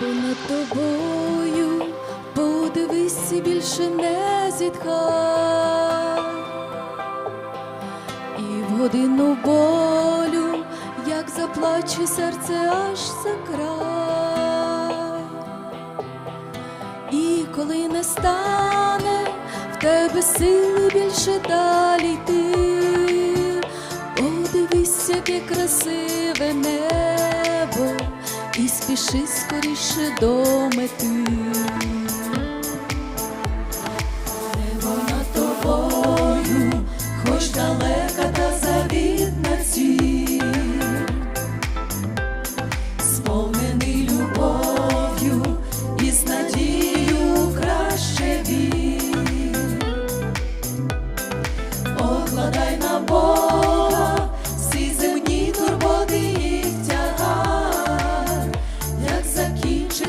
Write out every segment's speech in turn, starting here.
Небо над тобою, подивись і більше не зітхай. І в годину болю, як заплаче серце аж за край. І коли не стане в тебе сили більше далі йти, подивись, яке красиве небо, і спіши скоріше до мети.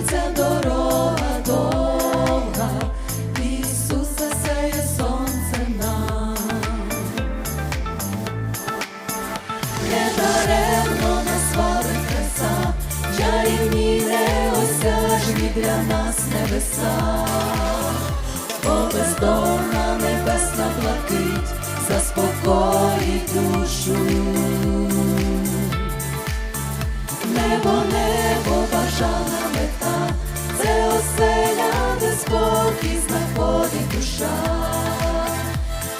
Закінчиться дорога довга, засяє сонце. Не даремно нас славить краса, чарівні неосяжні для нас небеса, бо бездонна небесна блакить заспокоїть спокій знаходить душа.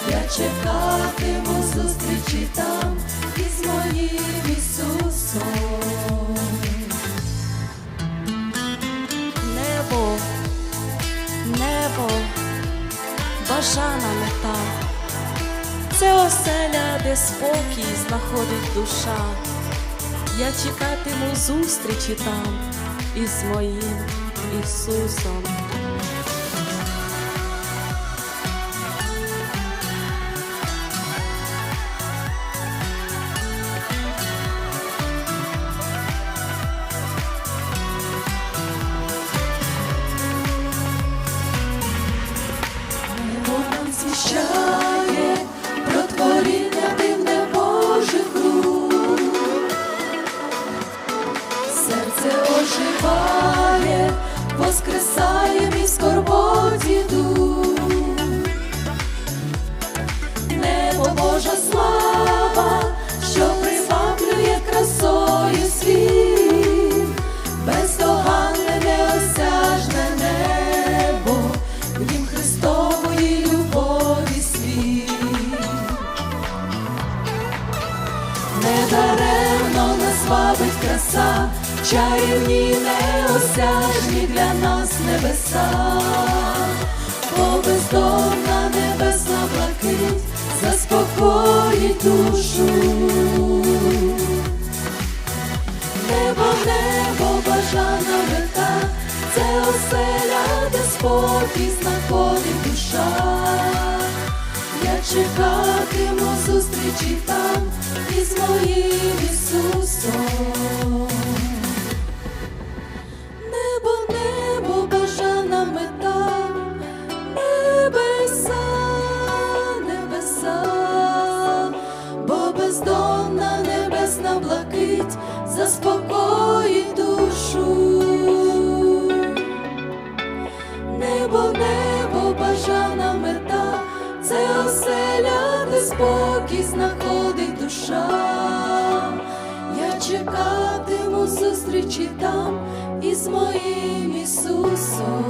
Я чекатиму зустрічі там із моїм Ісусом. Небо, небо, бажана мета, це оселя, де спокій знаходить душа. Я чекатиму зустрічі там із моїм Ісусом. Краса, чарівні неосяжні для нас небеса, бо бездомна небесна блакить заспокоїть душу. Небо, небо, бажана мета, це оселя, де спокій знаходить душа. Я чекатиму зустрічі там із моїм Небо, небо, бажана мета, небеса, небеса, бо бездонна небесна блакить заспокоїть душу. Небо, небо, бажана мета, це оселя, де спокій знаходить душа. Чекатиму зустрічі там із моїм Ісусом.